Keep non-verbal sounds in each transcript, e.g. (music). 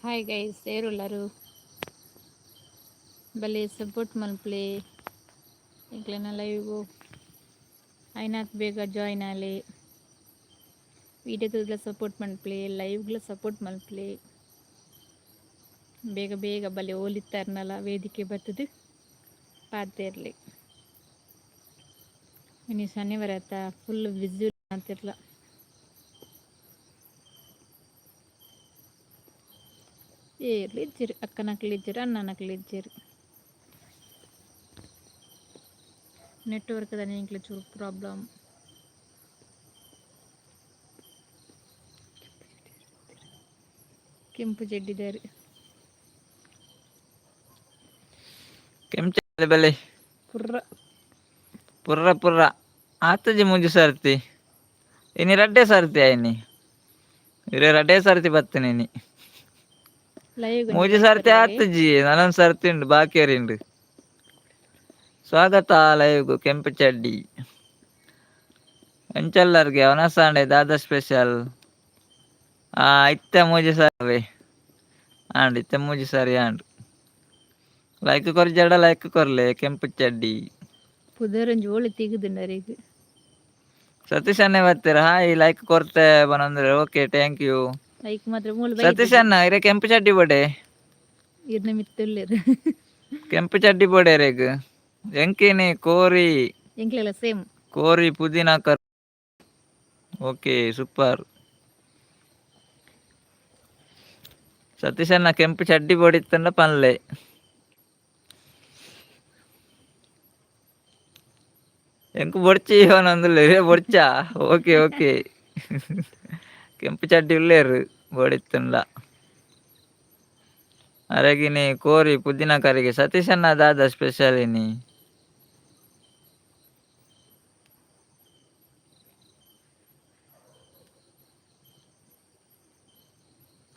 Hi guys ಏರುಲ್ಲರು ಬಲಿ support ಮಲ್ಪ್ಲೆ ಈಗಲೇ live ಐನಾಕ್ ಬೇಗ ಜಾಯ್ನ್ ಆಗಲಿ ವೀಡಿಯೋಗಳ ಸಪೋರ್ಟ್ ಮಲ್ಪ್ಲೆ ಲೈವ್ಗಳ ಸಪೋರ್ಟ್ ಮಲ್ಪ್ಲೆ ಬೇಗ ಬೇಗ ಬಲಿ ಓಲಿತಾರನಲ್ಲ ವೇದಿಕೆ ಬರ್ತದೆ ಪಾತಿರಲಿ ಇನ್ನು ಶನಿವಾರ ಆಯ್ತಾ ಫುಲ್ ವಿಸ್ಯೂಲ್ ಮಾಡ್ತಿರ್ಲ ಬ್ಯುಸಿ ಅಕ್ಕನ ಇರ್ಲಿದ್ದೀರಿ ಅಣ್ಣನ ಅಣ್ಣನಕ್ಲಿದ್ದೀರಿ ನೆಟ್ವರ್ಕ್ ನಿಂಕ್ಲೆ ಚೂರು ಪ್ರಾಬ್ಲಮ್ ಕೆಂಪು ಜಡ್ಡಿದ್ದಾರೆ ಕೆಂಚ ಬೆಲೆ ಪುರ್ರ. ಪುರ್ರ ಪುರ್ರ. ಆತಜಿ ಮುಂಜಿ ಸರ್ತಿ. ಇನಿ ರಡ್ಡೆ ಸರ್ತಿ ಆಯ್ನಿ ಇರೇ ರಡ್ಡೆ ಸರ್ತಿ ಬರ್ತೀನಿ ಲೈವ್ ಮೂಜಿ ಸರ್ತಿ ಆತಜಿ ನನೊಂದು ಸರ್ತಿ ಉಂಡು ಬಾಕಿಯರಿ ಉಂಡು ಸ್ವಾಗತ ಲೈವ್ಗು ಕೆಂಪು ಚಡ್ಡಿ ಎಂಚಲ್ಲರ್ಗೆ ಅವನಸಾಂಡೆ ದಾದ ಸ್ಪೆಷಲ್ ಆ ಇತ್ತೆ ಮೂಜಿ ಸರ್ವೆ ಆಂಡ್ ಇತ್ತೆ ಮೂಜಿ ಸರಿ ಆಂಡ್. ಲೈಕ್ ಕೊರ್ ಜಡ ಲೈಕ್ ಕೊರ್ಲೆ ಕೆಂಪು ಚಡ್ಡಿ ಪುದರಂಜಿ ಓಳಿ ತೆಗೆದುಂಡರಿಗೆ ಸತೀಶ್ ಅನ್ನೇ ಬರ್ತೀರಾ? ಹಾಯ್ ಲೈಕ್ ಕೊರ್ತೆ ಬನಂದ್ರೆ ಓಕೆ ಥ್ಯಾಂಕ್ ಯು ಲೈಕ್ ಮಾತ್ರ ಮೂಲ ಸತೀಶ್ ಅಣ್ಣ ಇರೇ ಕೆಂಪು ಚಡ್ಡಿ ಬೋಡೆ ಇರ್ನ ಮಿತ್ತುಳ್ಳೇರು ಕೆಂಪು ಚಡ್ಡಿ ಬೋಡೆ ರೇಗ್ ಎಂಕಿನಿ ಕೋರಿ ಎಂಕ್ಲೆಲ್ಲ ಸೇಮ್ ಕೋರಿ ಪುದೀನ ಕರ್ ಓಕೆ ಸೂಪರ್ ಸತೀಶ್ ಅಣ್ಣ ಕೆಂಪು ಚಡ್ಡಿ ಬೋಡಿತ್ತಂಡ ಪನ್ಲೆ ಎಂಕು ಬೊಡ್ಚಿ ಇವನೊಂದುಲ್ಲೆ ಬೊಡ್ಚ ಓಕೆ ಓಕೆ ಕೆಂಪು ಚಡ್ಡಿ ಉಳ್ಳೇರು ಬೋಡಿತ್ತಂಡ ಅರಗಿನಿ ಕೋರಿ ಪುದೀನ ಕರಿಗೆ ಸತೀಶ್ ಅಣ್ಣ ದಾದ ಸ್ಪೆಷಲ್ ಇನಿ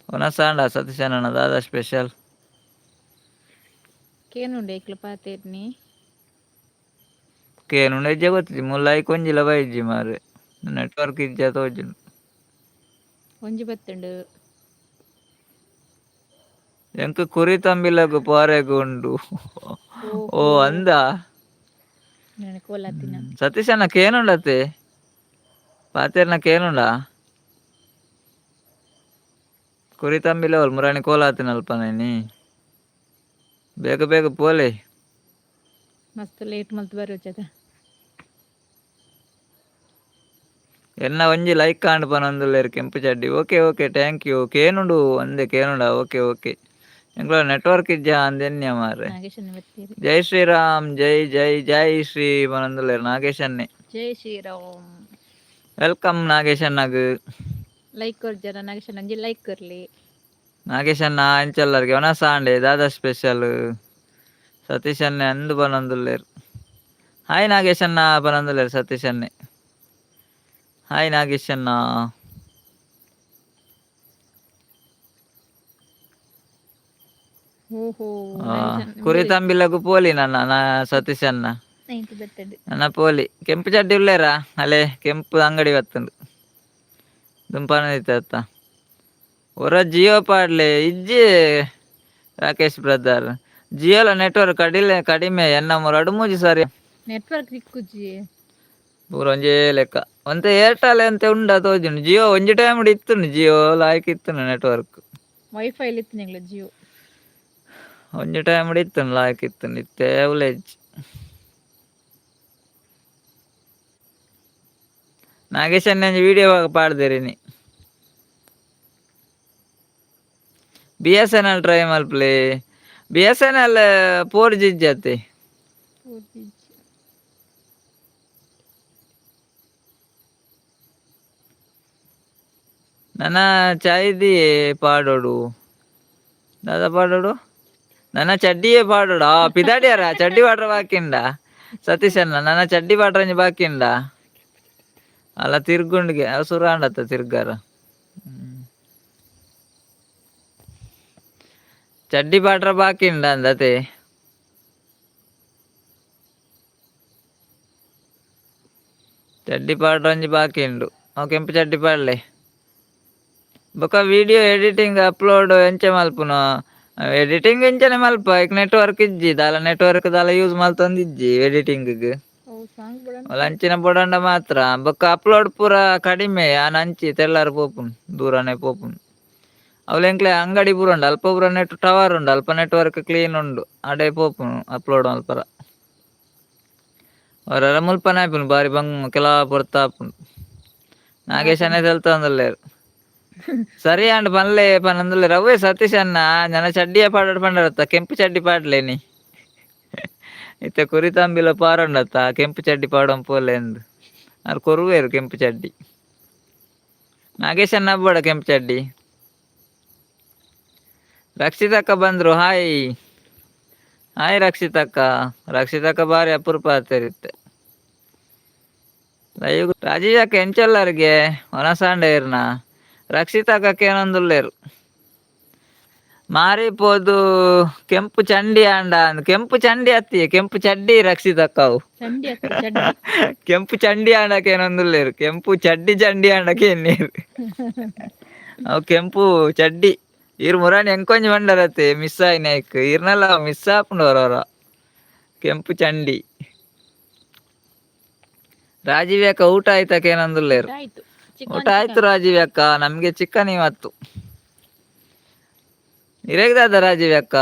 ಒನಸಾಂಡ ಸತೀಶ್ ಅಣ್ಣ ದಾದ ಸ್ಪೆಷಲ್ ಕೇನುಂಡೆ ಇಕ್ಲ ಪಾತೇರ್ನಿ ಕೇನು ನೆಜ್ಜೆ ಗೊತ್ತಿಜ್ಜಿ ಮುಲ್ಲಾಯಿ ಕೊಂಜಿಲ ಬೈಜ್ಜಿ ಮಾರೆ ನೆಟ್ವರ್ಕ್ ಇಜ್ಜ ಒಂಜಿ ಬತ್ತುಂಡು. ಎಂಕ್ ಕುರಿ ತಂಬಿಲ ಪಾರೆಗು ಉಂಡು. ಓ ಅಂದ? ಕೋಲಾತಿನ ಸತೀಶ್ ಅಣ್ಣ ಕೇನುಂಡತೆ ಪಾತೇರ್ನ ಕೇನುಂಡ? ಕುರಿ ತಂಬಿಲ ಅವಳು ಮುರಾಣಿ ಕೋಲಾತಿನಲ್ಪನೇನಿ ಬೇಗ ಬೇಗ ಪೋಲೆ. ಮಸ್ತ್ ಲೇಟ್ ಮಲ್ತ್ ಬರೋಚದ ಎನ್ನ ಒಂಜಿ ಲೈಕ್ ಕಾಂಡ್ ಪನೊಂದುಲ್ಲೇರು ಕೆಂಪು ಚಡ್ಡಿ ಓಕೆ ಓಕೆ ಥ್ಯಾಂಕ್ ಯು ಕೇನುಂಡು ಅಂದೆ ಕೇನುಂಡ ಓಕೆ ಓಕೆ ಎಂಗ್ಲ ನೆಟ್ವರ್ಕ್ ಇಜ್ಜ ಅಂದೆನ್ಯ ಮಾರೆ ನಾಗೇಶನ್ ಬರ್ತೀರಿ ಜೈ ಶ್ರೀರಾಮ್ ಜೈ ಜೈ ಜೈ ಶ್ರೀ ಪನೊಂದುಲ್ಲೇರು ನಾಗೇಶ್ ಅನ್ನೆ ಜೈ ಶ್ರೀರಾಮ್ ವೆಲ್ಕಮ್ ನಾಗೇಶ್ ಅಣ್ಣಗ್ ಲೈಕ್ ಕೊರ್ಜರ ನಾಗೇಶನ್ ಅಂಜಿ ಲೈಕ್ ಕೊರ್ಲಿ ನಾಗೇಶ್ ಅಣ್ಣ ಅಂಚಲ್ಲರ್ಗೆ ಒಣ ಸಾಂಡೆ ದಾದಾ ಸ್ಪೆಷಲ್ ಸತೀಶ್ ಅನ್ನೆ ಅಂದು ಪನೊಂದುಲ್ಲೇರು ಹಾಯ್ ನಾಗೇಶ್ ಅಣ್ಣ ಪನೊಂದುಲ್ಲೇರು ಸತೀಶ್ ಅನ್ನೆ ಹಾಯ್ ನಾಗೇಶ್ ಅಣ್ಣ. ಓಹೋ ಲಘು ಕುರಿ ತಂಬಿಲಗು ಪೋಲಿ ನನ್ನ ನಾ ಸತೀಶ್ ಅಣ್ಣ. ನನ್ನ ಪೋಲಿ. ಕೆಂಪು ಚಡ್ಡಿ ಉಳ್ಳೇರ ಅಲೆ ಕೆಂಪು ಅಂಗಡಿ ಬತ್ತಂದು ದುಂಪಾನ ಇತ್ತ? ಹೊರ ಜಿಯೋ ಪಾಡ್ಲೆ ಇಜ್ಜಿ ರಾಕೇಶ್ ಬ್ರದರ್. ಜಿಯೋಲ ನೆಟ್ವರ್ಕ್ ಕಡಿಲೆ ಕಡಿಮೆ ಎನ್ನ ಮೂರು ಅಡು ಮೂಜಿ ಸಾರಿ ನೆಟ್ವರ್ಕ್ ಪೂರ ಒಂಜೇ ಲೆಕ್ಕ. ಒಂತೆ ಏರ್ಟೆಲ್ ಅಂತ ಉಂಡ ತೋಜುಂಡು? ಜಿಯೋ ಒಂಜಿ ಟೈಮ್ ಇತ್ತು ಜಿಯೋ ಲಾಯ್ಕ್ ಇತ್ತು ನೆಟ್ವರ್ಕ್ ವೈಫೈ ಇತ್ತು ನಿಂಗ್ಲ ಜಿಯೋ ಒಂಜಿ ಟೈಮ್ ಇತ್ತು ಲಾಯ್ಕ್ ಇತ್ತು ಇತ್ತೆ ಉಲೇಜ್ ನಾಗೇಶ್ ಅಣ್ಣ video ಪಾಡ್ದೇರಿನಿ B S N L try ಮಲ್ಪ್ಲಿ B S N L four G ಜಾತಿ ಚಾಯ್ದಿ ಪಾಡೋಡು ದಾದಾ ಪಾಡೋಡು ನನ್ನ ಚಡ್ಡಿಯೇ ಪಾಡೋಡು ಆ ಪಿದಾಡಿಯಾರ ಚಡ್ಡಿ ಪಾಡ್ರ ಬಾಕಿಂಡ ಸತೀಶ್ ಅಣ್ಣ ನನ್ನ ಚಡ್ಡಿ ಪಾಡ್ರಂಜಿ ಬಾಕಿಂಡ ಅಲ್ಲ ತಿರ್ಗುಂಡ್ಗೆ ಸುರಾಂಡತ್ತ ತಿರ್ಗಾರ ಹ್ಮ್. ಚಡ್ಡಿ ಪಾಡ್ರ ಬಾಕಿಂಡ ಅಂದತೆ ಚಡ್ಡಿ ಪಾಡ್ರಂಜಿ ಬಾಕಿಂಡು ಅವು ಕೆಂಪು ಚಡ್ಡಿ ಪಾಡ್ಲೆ ಬೊಕ ವಿಡಿಯೋ ಎಡಿಟಿಂಗ್ ಅಪ್ಲೋಡ್ ಎಂಚೆ ಮಲ್ಪುನು? ಎಡಿಟಿಂಗ್ ಎಂಚನೆ ಮಲ್ಪ ಈಗ ನೆಟ್ವರ್ಕ್ ಇಜ್ಜಿ ದಾಲ ನೆಟ್ವರ್ಕ್ ದಾಲ ಯೂಸ್ ಮಲ್ತೊಂದಿಜ್ಜಿ ಎಡಿಟಿಂಗ್ ಅವು ಸಾಂಗ್ ಬಿಡೋಣ ಅಂಚಿನ ಬೊಡಂಡ ಮಾತ್ರ ಬೊಕ್ಕ ಅಪ್ಲೋಡ್ ಪೂರ ಕಡಿಮೆ ಆನ ಅಂಚಿ ತೆಲ್ಲಾರ ಪೋಪುನ್ ದೂರನೆ ಪೋಪುನ್. ಅವಲೆಂಕ್ಲೆ ಅಂಗಡಿ ಪೂರ ಉಂಡು ಅಲ್ಪ ಪೂರ ನೆಟ್ ಟವರ್ ಉಂಡು ಅಲ್ಪ ನೆಟ್ವರ್ಕ್ ಕ್ಲೀನ್ ಉಂಡು ಅಡೆ ಪೋಪುನು ಅಪ್ಲೋಡ್ ಮಲ್ಪರ. ಅವರೆಲ್ಲ ಮುಲ್ಪನೆ ಆಯ್ಪುನು ಬಾರಿ ಬಂಗ್ ಕೆಲ ಪೊರ್ತಾಪುಂಡು ನಾಗೇಶನೇ ತೆಲ್ತಂದಲ್ಲೇರು. ಸರಿ ಅಂಡ್ ಪನ್ಲೆ ಬಂದ್ಲೆ ರವೇ, ಸತೀಶ್ ಅನ್ನ ನನ್ನ ಚಡ್ಡಿಯ ಪಾಡ್ ಪಂಡರತ್ತ ಕೆಂಪು ಚಡ್ಡಿ ಪಾಡ್ಲೇನಿ ಇತ್ತ ಕುರಿತಂಬಿಲ ಪಾರಂಡತ್ತ ಕೆಂಪು ಚಡ್ಡಿ ಪಾಡೋನ್ ಪೋಲೆ ಎಂದು. ಅದು ಕೊರುವೇರು ಕೆಂಪು ಚಡ್ಡಿ. ನಾಗೇಶ್ ಅನ್ನ ಬೇಡ ಕೆಂಪು ಚಡ್ಡಿ. ರಕ್ಷಿತಕ್ಕ ಬಂದ್ರು, ಹಾಯ್. ಹಾಯ್ ರಕ್ಷಿತಕ್ಕ. ರಕ್ಷಿತಕ್ಕ ಬಾರಿ ಅಪರೂಪ ಆಗ್ತಿರುತ್ತೆ ಲೈವ್ ರಾಜೀವ್ ಅಕ್ಕ ಎಂಚಲ್ಲರಿಗೆ? ಒನಸಾಂಡ ಇರ್ನ ರಕ್ಷಿತಕ್ಕಕ್ಕೆ ಏನೊಂದುಲ್ಲೇರು ಮಾರಿಪೋದು ಕೆಂಪು ಚಂಡಿ ಆಂಡ ಅಂದ್. ಕೆಂಪು ಚಂಡಿ ಅತ್ತಿ (laughs) ಕೆಂಪು ಚಡ್ಡಿ ಚಂಡಿ ಅಕ್ಕ ಚಡ್ಡಿ. ಕೆಂಪು ಚಂಡಿ ಆಂಡಕ್ಕೆ ಏನೊಂದುಲ್ಲೇರು ಕೆಂಪು (laughs) ಚಡ್ಡಿ ಚಂಡಿ ಆಂಡಕ್ಕೆ ಎನ್ನೀರು ಅವು ಕೆಂಪು ಚಡ್ಡಿ. ಇರ್ ಮುರಾಣಿ ಎಂಕೊಂಜಿ ಮಂಡರತ್ತೆ ಮಿಸ್ ಆಯ್ನಾಯ್ಕ್. ಇರ್ನಲ್ಲ ಮಿಸ್ ಆಪುಂಡವ್ರವ್ರ ಕೆಂಪು ಚಂಡಿ. ರಾಜೀವ್ ಅಕ್ಕ ಊಟ ಆಯ್ತಕ್ಕೆ ಏನಂದುಲ್ಲೇರು ಆಯ್ತು. ಊಟ ಆಯ್ತು ರಾಜೀವ್ ಅಕ್ಕ, ನಮ್ಗೆ ಚಿಕನ್ ಇವತ್ತು. ಇರೇಗ್ದಾದ ರಾಜೀವ್ ಅಕ್ಕ,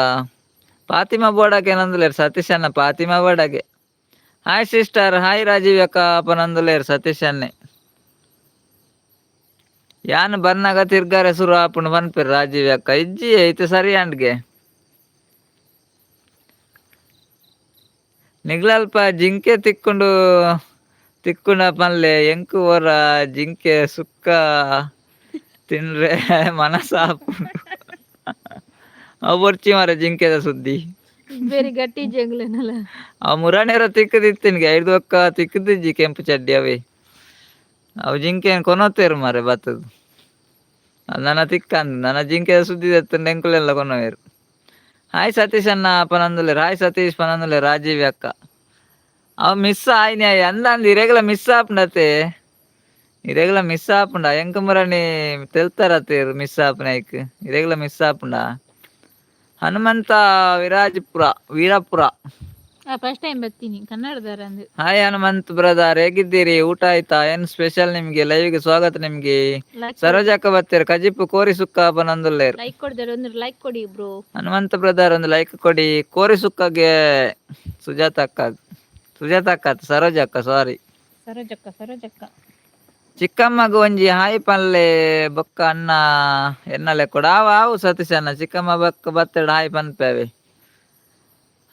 ಪಾತಿಮಾ ಬೋಡಕ್ಕೆ ನಂದುಲೇರ್ ಸತೀಶ್ ಅಣ್ಣ ಪಾತಿಮ ಬೋಡಗೆ ಹಾಯ್ ಸಿಸ್ಟರ್ ಹಾಯ್ ರಾಜೀವ್ ಅಕ್ಕ, ಅಪ್ಪ ನಂದುಲೇರ್ ಸತೀಶ್ ಅಣ್ಣೆ. ಯಾನ್ ಬರ್ನಾಗ ತಿರ್ಗಾರೆ ಸುರು ಆಪುಂಡು ಬನ್ಪಿರ್ ರಾಜೀವ್ ಅಕ್ಕ. ಇಜ್ಜಿ ಐತೆ ಸರಿ ಅಂಡ್ಗೆ ನಿಗ್ಲಲ್ಪ ಜಿಂಕೆ ತಿಕ್ಕೊಂಡು ತಿಕ್ಕೊಂಡ ಪಲ್ಲೆ ಎಂಕು ಹೊರ ಜಿಂಕೆ ಸುಕ್ಕ ತಿನ್ರೆ ಮನಸಾಪು ಅವು ಬರ್ಚಿ ಮಾರ ಜಿಂಕೆದ ಸುದ್ದಿ. ಬೇರೆ ಗಟ್ಟಿ ಜಂಗ್ಲೇನಲ್ಲ. ಅವ ಮುರಾಣೆರ ತಿಕ್ಕದಿತ್ತಿನ್ಗೆ ಐದು ಒಕ್ಕ ತಿಕ್ಕದಿಜ್ಜಿ ಕೆಂಪು ಚಡ್ಡಿ ಅವೇ. ಅವು ಜಿಂಕೆ ಕೊನೋತೇರು ಮಾರೆ ಬತ್ತದು. ನನ್ನ ತಿಕ್ಕ ಅಂದ್ ನನ್ನ ಜಿಂಕೆದ ಸುದ್ದಿ ಎತ್ತಂಡು ಎಂಕುಲೆಲ್ಲ ಕೊನೋವೇರು ಹಾಯ್ ಸತೀಶ್ ಅಣ್ಣ ಪನಂದುಲೆ ಹಾಯ್ ಸತೀಶ್ ಪನಂದುಲೆ ರಾಜೀವಿ ಅಕ್ಕ. ಅವ್ ಮಿಸ್ ಆಯ್ನ ಎಂದ ಅಂದ್ ಇರೆಗ್ಲ ಮಿಸ್ ಆಪುಂಡತೆ ಇರೆಗ್ಲ ಮಿಸ್ ಆಪುಂಡ ಎಂಕ ಮುರಾಣಿ ತೆಲ್ತಾರತ್ತೇರು ಮಿಸ್ ಆಪುನೈಕ್ ಇರೆಗ್ಲ ಮಿಸ್ ಆಪುಂಡ ಹನುಮಂತ ವಿರಾಜಪುರ ವೀರಪುರ. ಫಸ್ಟ್ ಟೈಮ್ ಬರ್ತೀನಿ ಕನ್ನಡದಾರ ಅಂದ್ರೆ ಹಾಯ್ ಹನುಮಂತ್ ಬ್ರದರ್ ಹೇಗಿದ್ದೀರಿ? ಊಟ ಆಯ್ತಾ? ಏನ್ ಸ್ಪೆಷಲ್ ನಿಮ್ಗೆ? ಲೈವ್ಗೆ ಸ್ವಾಗತ ನಿಮ್ಗೆ. ಸರೋಜಕ್ಕ ಬರ್ತೀರ ಕಜಿಪ್ಪು ಕೋರಿ ಸುಕ್ಕ ನಂದುಲ್ಲೇರು ಲೈಕ್ ಕೊಡ್ತಾರೆ ಒಂದು ಲೈಕ್ ಕೊಡಿ ಬ್ರೋ. ಹನುಮಂತ ಬ್ರದರ್ ಒಂದು ಲೈಕ್ ಕೊಡಿ. ಕೋರಿ ಸುಕ್ಕಗೆ ಸುಜಾತ ಅಕ್ಕ ಸುಜಾತ ಅಕ್ಕ ಸರೋಜ ಅಕ್ಕ ಸಾರಿ ಸರೋಜಕ್ಕ ಸರೋಜಕ್ಕ. ಚಿಕ್ಕಮ್ಮಗ ಒಂಜಿ ಹಾಯಿ ಪಲ್ಲೆ ಬೊಕ್ಕ ಅನ್ನ ಎನ್ನಲೆ ಕೊಡ. ಅವ ಆವು ಸತೀಶ್ ಅಣ್ಣ ಚಿಕ್ಕಮ್ಮ ಬಕ್ಕ ಬತ್ತಡ ಹಾಯ್ ಪನ್ಪೇವೆ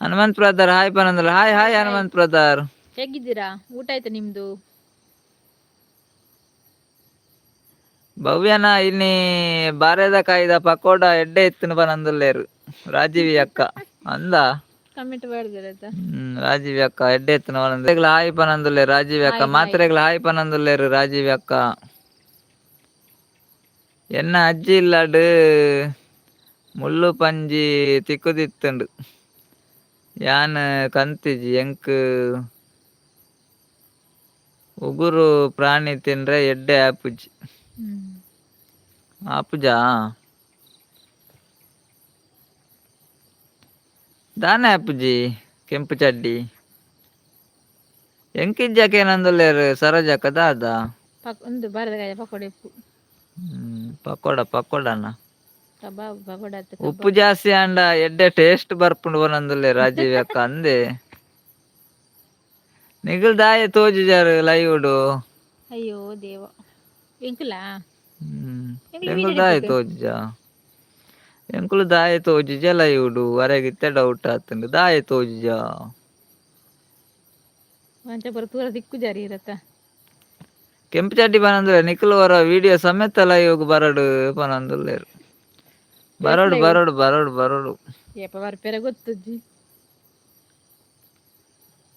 ಹನುಮಂತ್ ಬ್ರದರ್ ಹಾಯ್ ಪನಂದ್ರ ಹಾಯ್ ಹಾಯ್ ಹನುಮಂತ್ ಬ್ರದರ್. ಹೇಗಿದ್ದೀರಾ? ಊಟ ಆಯ್ತಾ ನಿಮ್ದು? ಭವ್ಯನ ಇಲ್ಲಿ ಬಾರೆದ ಕಾಯ್ದ ಪಕೋಡ ಎಡ್ಡೆ ಎತ್ತಿನ ಬನಂದುಲ್ಲೇರು ರಾಜೀವಿ ಅಕ್ಕ ಅಂದ? ಕಮೆಂಟ್ ಮಾಡಿದಾರೆ ಆಯ್ತಾ ಹ್ಮ್ ರಾಜೀವಿ ಅಕ್ಕ ಎಡ್ಡೆ ಎತ್ತಿನ ಬನಂದ ಹಾಯ್ ಪನಂದುಲ್ಲೆ ರಾಜೀವಿ ಅಕ್ಕ. ಮಾತ್ರೆಗಳ ಹಾಯ್ ಪನಂದುಲ್ಲೇರು ರಾಜೀವಿ ಅಕ್ಕ. ಎನ್ನ ಅಜ್ಜಿ ಇಲ್ಲಡು? ಮುಳ್ಳು ಪಂಜಿ ತಿಕ್ಕುದಿತ್ತುಂಡು. ಯಾನ್ ಕಂತಿಜಿ ಎಂಕ್? ಉಗುರು ಪ್ರಾಣಿ ತಿಂದ್ರೆ ಎಡ್ಡೆ ಆಪುಜಿ ಹ್ಮ್. ತಾನೇ ಅಪ್ಪಜಿ ಕೆಂಪು ಚಡ್ಡಿ. ಎಂಕಿಜ್ಜಕ್ಕೆ ನಂದೊಲ್ಲೇರು ಸರೋಜಕ್ಕ ದಾದ ಒಂದು ಉಂದು ಪಕೋಡೆ ಉಪ್ಪು. ಪಕೋಡ ಪಕೋಡನ? ಪಕೋಡ ಉಪ್ಪು ಜಾಸ್ತಿ ಅಂಡ ಎಡ್ಡೆ ಟೇಸ್ಟ್ ಬರ್ಪುಂಡು ನಂದೊಳ್ಳೆ ರಾಜೀವ್ ಅಕ್ಕ ಅಂದೆ. ನಿಗಲ್ ದಾಯ ತೋಜು ಲೈವ್ ಉಡು. ಅಯ್ಯೋ ದೇವ. ಎಂಕುಲ? ಹ್ಮ್ ನಿಗಲ್ ದಾಯ ತೋಜಾ ಎಂಕುಲು ದಾಯ ತೋಜುಜ ಲೈವ್ಡು ವರೆಗಿತ್ತೆ ಡೌಟ್ ಆತುಂಡು ದಾಯ ತೂರ ದಿಕ್ಕು ಜಾರಿ ಇರತ್ತ. ಕೆಂಪು ಚಡ್ಡಿ ಬನಂದುಲೆ ನಿಖಿಲ್ ಅವರ ವಿಡಿಯೋ ಸಮೇತ ಲೈವ್ ಬರಡು ಬನಂದುಲ್ಲೇರು. ಬರಡು ಬರಡು ಬರಡು ಬರಡು. ಏಪ ಬರ್ಪೆರೆ ಗೊತ್ತಜ್ಜಿ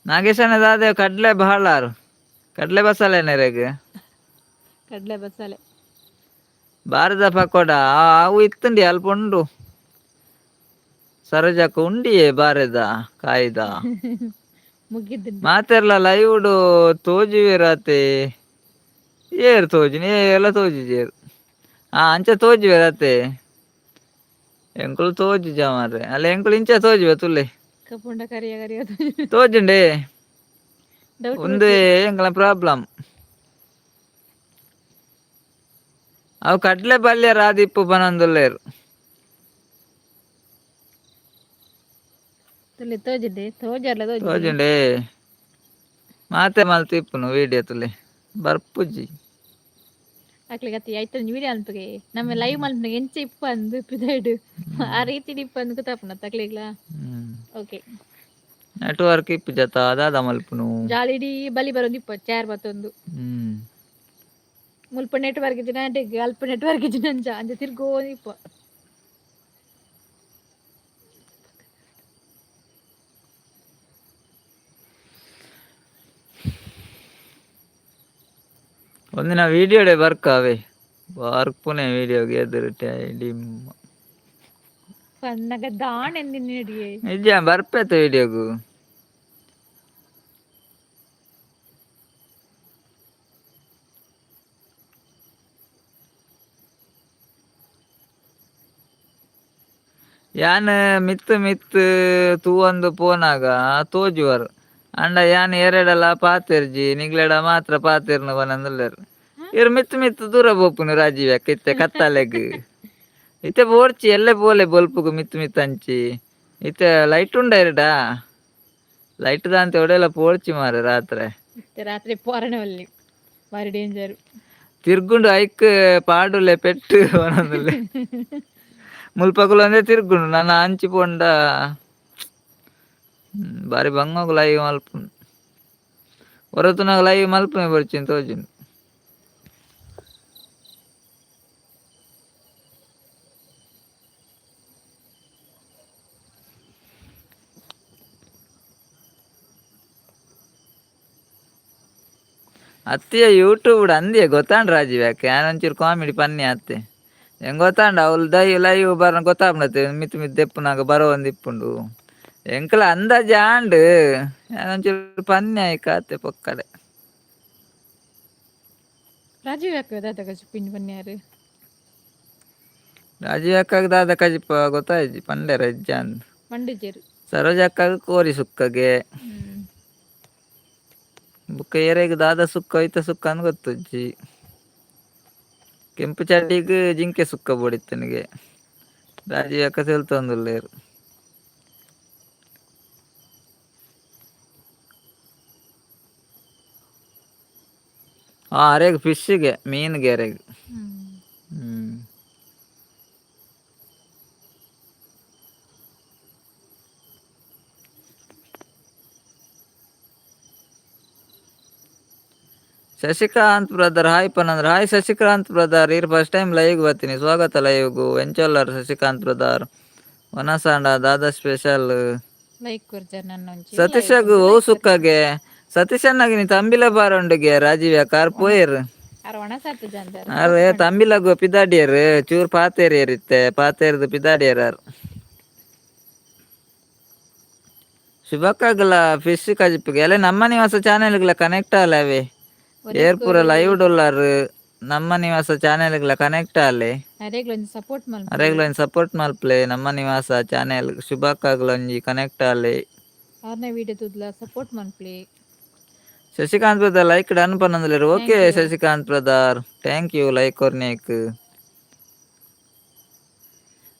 ನಾಗೇಶನ ದಾದೆ ಕಡ್ಲೆ ಬಹಳಾರು. ಕಡ್ಲೆ ಬಸಳೆ ನೆರೆಗೆ. ಕಡ್ಲೆ ಬಸಳೆ. ಬಾರದ ಪಕೋಡ. ಆ- ಅವು ಇತ್ತುಂಡಿ ಅಲ್ಪ ಉಂಡು. ಸರೋಜಕ್ಕ ಉಂಡಿಯೇ ಬಾರದ ಕಾಯ್ದ. (laughs) ಮಾತೆರ್ಲ ಲೈವ್ಡು ತೋಜುವಿರತೆ ಏರ್ ತೋಜಿನಿ ಎಲ್ಲ ತೋಜಿಜೇರು ಆ ಅಂಚ ತೋಜುವಿರತೆ ಎಂಕುಲು ತೋಜುಜ ಮಾರ್ರೆ. ಅಲ್ಲ ಎಂಕುಲು ಇಂಚ ತೋಜುವೆ ತುಲ್ಲೆ. ತೋಜುಂಡೆ. ಒಂದೇ ಎಂಕಲ ಪ್ರಾಬ್ಲಮ್ ಅವು ಕಡ್ಲೆ ಪಲ್ಯ ರಾದಿಪ್ಪು ಪನಂದುಲ್ಲೇರು ತುಲೆ ತೋಜಿದ್ದೆ ತೋಜಲ್ಲ ತೋಜಿ. ತೋಜುಂಡೆ. ಮಾತೆ ಮಲ್ತಿಪ್ಪುನು ವಿಡಿಯೋ ತುಲೆ. ಬರ್ಪುಜಿ ಅಕ್ಲಿಗೆ ಅತ್ತಿ ಆಯ್ತು ವಿಡಿಯೋ ಅನ್ಪಗೆ? ನಮ್ಮ ಲೈವ್ ಮಲ್ಪನ ಎಂಚ ಇಪ್ಪ ಅಂದು ಪಿದಾಡು ಆ ರೀತಿ ಇಪ್ಪ ಅಂದು ಗೊತ್ತಾಪನ ತಕ್ಲಿಗ್ಲ ಓಕೆ ನೆಟ್ವರ್ಕ್ ಇಪ್ಪು ಜತ ಅದಾದ ಮಲ್ಪುನು. ಜಾಲಿಡಿ ಬಲಿ ಬರೋದು ಇಪ್ಪ ಚಾರ್ ಬತ್ತೊಂದು. ಹ್ಮ್. ಮುಲ್ಪ ನೆಟ್ವರ್ಕ್ ಇದ್ದಿನ అంటే ಅಲ್ಪ ನೆಟ್ವರ್ಕ್ ಇದ್ದಿನ ಅಂಚ ಅಂಚ ತಿರ್ಗೋ ಇಪ್ಪ ಒಂದಿನ ವಿಡಿಯೋಡೆ ಬರ್ಕಾವೆ ಬರ್ಪುನೆ ವಿಡಿಯೋಗೆ ಎದುರು ಡಿಮ್ ಪನ್ನಗ ದಾಣ ಎಂದಿನ ನಡಿಯೇ ನಿಜ ಬರ್ಪೇತ ವಿಡಿಯೋಗು ಯಾನ್ ಮಿತ್ ಮಿತ್ ತೂವೊಂದು ಪೋನಾಗ ತೋಜುವರು. ಅಂಡ ಯಾನ್ ಎರಡಲ್ಲ ಪಾತೆರ್ಜಿ ನಿಗ್ಲೆಡ ಮಾತ್ರ ಪಾತೆರ್ನ ಬನಂದುಲ್ಲೆರ್ ಇವ್ರು ಮಿತ್ ಮಿತ್ ದೂರ ಬೋಪುನು ರಾಜೀವ್ ಯಾಕೆ? ಇತ್ತೆ ಕತ್ತಲೆಗ್. ಇತ್ತೆ ಬೋರ್ಚಿ ಎಲ್ಲೇ ಬೋಲೆ ಬೊಲ್ಪುಗು ಮಿತ್ ಮಿತ್ ಅಂಚಿ ಇತ್ತೆ ಲೈಟ್ ಉಂಡ ಎರಡಾ? ಲೈಟ್ ದಾಂತೆ ಒಡೆಲ್ಲ ಪೋರ್ಚಿ ಮಾರ ರಾತ್ರಿ. ರಾತ್ರಿ ಪೋರಣವಲ್ಲಿ ಭಾರಿ ಡೇಂಜರ್. ತಿರ್ಗುಂಡು ಐಕ್ ಪಾಡುಲೆ ಪೆಟ್ಟು (laughs) ಬನಂದುಲ್ಲೆ (laughs) ಮುಲ್ಪಗುಲು ಅಂದ್ರೆ ತಿರುಗುಂಡು ನನ್ನ ಅಂಚಿ ಪೋಂಡ ಬಾರಿ ಬಂಗೋಗು ಲೈವ್ ಮಲ್ಪುಂಡು ಹೊರತುನಾಗ ಲೈವ್ ಮಲ್ಪನೆ ಬರ್ಚಿನ್ ತೋಜಿಂಡು ಅತ್ತೆಯ ಯೂಟ್ಯೂಬ್ ಅಂದೆ ಗೊತ್ತಾಂಡ್ ರಾಜೀವ್ ಯಾಕೆ? ಒಂಚೂರು ಕಾಮಿಡಿ ಪನ್ನಿ ಅತ್ತೆ. ಹೆಂಗ್ ಗೊತ್ತಾಂಡ? ಅವ್ಲು ದೈ ಲೈವ್ ಬರ ಗೊತ್ತಾಗ್ಬಿಡತ್ತೆ. ಮಿತ್ ಮಿತ್ ದೆಪ್ಪುನಾಗ ಬರೋ ಒಂದು ಇಪ್ಪುಂಡು ಎಂಕಲ ಅಂದಾಜ ಆಂಡ್ ಒಂಚೂರು ಪನ್ನಿ ಆಯ್ಕಾತೆ ಪೊಕ್ಕಡೆ. ರಾಜೀವ್ ಯಾಕೆ ದಾದ ಕಚ್ಚು ಪಿಂಡಿ ಬನ್ಯಾರು ರಾಜೀವ್ ಅಕ್ಕಾಗ ದಾದ ಕಜಿಪ ಗೊತ್ತಾಯ್ಜಿ ಪಂಡೆರ ಇಜ್ಜ ಅಂದ್ ಮಂಡಿಜೇರು ಸರೋಜ ಅಕ್ಕಾಗ ಕೋರಿ ಸುಕ್ಕಗೆ? ಬುಕ್ಕ ಏರೆಗೆ ದಾದ ಸುಕ್ಕ ಐತ ಸುಕ್ಕ ಅಂದ್ ಗೊತ್ತಜ್ಜಿ. ಕೆಂಪು ಚಡ್ಡಿಗ್ ಜಿಂಕೆ ಸುಕ್ಕ ಬೋಡಿತ್ತನಿಗೆ ಯಾಕ ಅಕ್ಕ ಸೆಲ್ತೊಂದುಲ್ಲೇರು ಆ ಅರೆಗ್ ಫಿಶ್ಗೆ ಮೀನ್ಗೆ ಎರೆಗ್ ಹ್ಮ್ ಹ್ಮ್ ಶಶಿಕಾಂತ್ ಬ್ರದರ್ ಹಾಯ್ ಪನಂದ್ರ. ಹಾಯ್ ಶಶಿಕಾಂತ್ ಬ್ರದರ್ ಇರ್ ಫಸ್ಟ್ ಟೈಮ್ ಲೈವ್ ಬರ್ತೀನಿ. ಸ್ವಾಗತ ಲೈವ್ಗು ಎಂಚೊಲ್ಲರ್ ಶಶಿಕಾಂತ್ ಬ್ರದರ್ ವನಸಾಂಡ ದಾದಾ ಸ್ಪೆಷಲ್ ಒಂಚಿ ಸತೀಶಗು ಓ ಸುಕ್ಕಗೆ. ಸತೀಶನ್ನಾಗಿ ನೀ ತಂಬಿಲ ಬಾರೊಂಡಿಗೆ ರಾಜೀವ್ಯ ಕಾರ್ ಪೋಯರ್? ಅರೆ ತಂಬಿಲಗು ಪಿದಾಡಿಯರ್. ಚೂರ್ ಪಾತೇರಿ ಇತ್ತೆ. ಪಾತೇರ್ದು ಪಿದಾಡಿಯರ್ ಶುಭಕ್ಕಾಗಲ್ಲ ಫಿಶ್ ಕಜಿಪಿಗೆ ಅಲ್ಲೇ ನಮ್ಮ ನಿವಾಸ ಚಾನೆಲ್ಗಳ ಕನೆಕ್ಟ್ ಅಲ್ಲವೇ ಏರ್ಪುರ ಲೈವ್ ಡೊಲ್ಲರ್ ನಮ್ಮ ನಿವಾಸ ಚಾನೆಲ್ಗಳ ಕನೆಕ್ಟ್ ಅಲ್ಲಿ ಅರೆಗ್ಲ ಒಂದು ಸಪೋರ್ಟ್ ಮಲ್ ಅರೆಗ್ಲೊಂದು ಸಪೋರ್ಟ್ ಮಲ್ಪ್ಲೆ ನಮ್ಮ ನಿವಾಸ ಚಾನೆಲ್ ಶುಭಕ್ಕಾಗ್ಲೊಂಜಿ ಕನೆಕ್ಟ್ ಅಲ್ಲಿ ಆರ್ನ ವಿಡಿಯೋ ತುದ್ಲ ಸಪೋರ್ಟ್ ಮನ್ಪ್ಲಿ Shashikant brother like done ಪನ್ನಂದಿಲ್ಲ okay Shashikant brother thank you like ಕೊರ್ನೇಕ್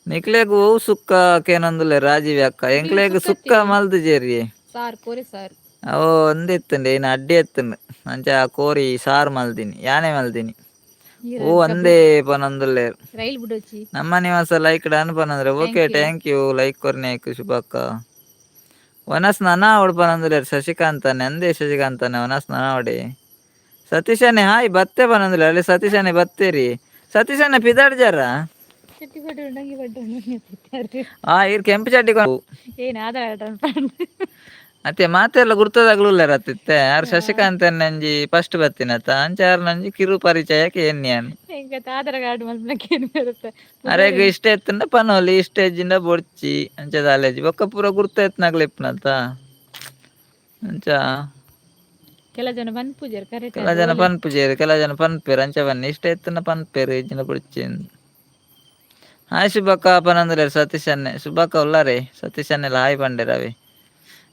ನಿಕ್ಲೆಗ್ ಓ ಸುಕ್ಕ ಕೇನಂದುಲೆ ರಾಜೀವ್ ಅಕ್ಕ ಎಂಕ್ಲೆಗ್ ಸುಕ್ಕ ಮಲ್ದು ಜೇರಿ ಸಾರ್ ಕೋರಿ ಸಾರ್ ಅವು ಒಂದಿತ್ತಂಡೆ ಏನು ಅಡ್ಡಿ ಎತ್ತುಂಡು ಅಂಚ ಕೋರಿ ಸಾರು ಮಲ್ದಿನಿ ಯಾನೆ ಮಲ್ದಿನಿ. ಓ ಒಂದೇ ಪನಂದುಲ್ಲೆ. ರೈಲ್ ಬಿಡೋಚಿ ನಮ್ಮ ನಿವಾಸ ಲೈಕ್ ಡನ್ ಪನಂದ್ರೆ ಓಕೆ ಥ್ಯಾಂಕ್ ಯು ಲೈಕ್ ಕೊರ್ನೆ ಶುಭಕ್ಕ ವನಸ್ ನನ ಪನಂದ್ರೆ ಶಶಿಕಾಂತನೆ ಅಂದೇ ಶಶಿಕಾಂತನೆ ವನಸ್ ನನ ಹೊಡೆ ಸತೀಶನೆ ಹಾಯ್ ಬತ್ತೆ ಪನಂದ್ರೆ ಅಲ್ಲಿ ಸತೀಶನೆ ಬತ್ತೇರಿ ಸತೀಶನೆ ಪಿದಾಡ್ಜಾರ ಆ ಇರ್ ಕೆಂಪು ಚಡ್ಡಿ ಕೊಂಡು. ಏನು ಆಧಾರ ಅತ್ತೆ ಮಾತೆಲ್ಲ ಗುರ್ತದಾಗ್ಲುಲ್ಲ ರತ್ತಿತ್ತೆ ಯಾರು ಶಶಿಕಾಂತ್ ನಂಜಿ ಫಸ್ಟ್ ಬತ್ತಿನತ್ತ ಅಂಚಾರ ನಂಜಿ ಕಿರು ಪರಿಚಯಕ್ಕೆ ಎನ್ನಿಯನ್ ಹೆಂಗ ಆಧಾರ ಕಾರ್ಡ್ ಬರುತ್ತೆ? ಅರೆಗ್ ಇಷ್ಟ ಎತ್ತಂಡ ಪನೋಲಿ ಸ್ಟೇಜಿಂದ ಬೊಡ್ಚಿ ಅಂಚದ ಅಲೆಜಿ ಬೊಕ್ಕ ಪೂರ ಗುರ್ತ ಎತ್ನಾಗ್ಲಿಪ್ಪನತ್ತ ಅಂಚ. ಕೆಲ ಜನ ಪನ್ಪೂಜಾರ್ ಕರೆಕ್ಟ್ ಕೆಲ ಜನ ಪನ್ಪುಜೇರು ಕೆಲ ಜನ ಪನ್ಪೇರು. ಅಂಚವನ್ನ ಇಷ್ಟ ಎತ್ತನ ಪನ್ಪೇರು ಇಜ್ಜಿನ ಪುಡ್ಚಿಂದು ಹಾಯ್ ಶುಭಕ್ಕ ಪನಂದ್ರೆ ಸತೀಶ್ ಅನ್ನೆ ಸುಬ್ಬಕ್ಕ ಉಲ್ಲಾರೆ ಸತೀಶ್ ಅನ್ನೆಲ್ಲ ಹಾಯ್ ಬಂಡೆ ರವಿ.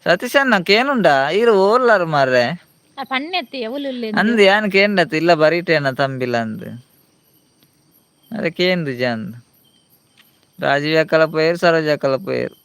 ಸತೀಶ್ ಅನ್ನ ಕೇನುಂಡ ಇರು ಓರ್ಲಾರು ಮಾರ್ರೆ ಪಣ್ಣೆತ್ತಿ ಅವಲು ಅಂದ್ ಯಾನ್ ಕೇಂಡತ್ ಇಲ್ಲ ಬರೀಟೇನ ತಂಬಿಲ್ಲ ಅಂದ್ ಅದೇ ಕೇಂದು ಜಂದ್ ರಾಜೀವ್ ಅಕ್ಕಲ ಪೋಯರ್ ಸರೋಜ ಅಕ್ಕಲ ಪೋಯರ್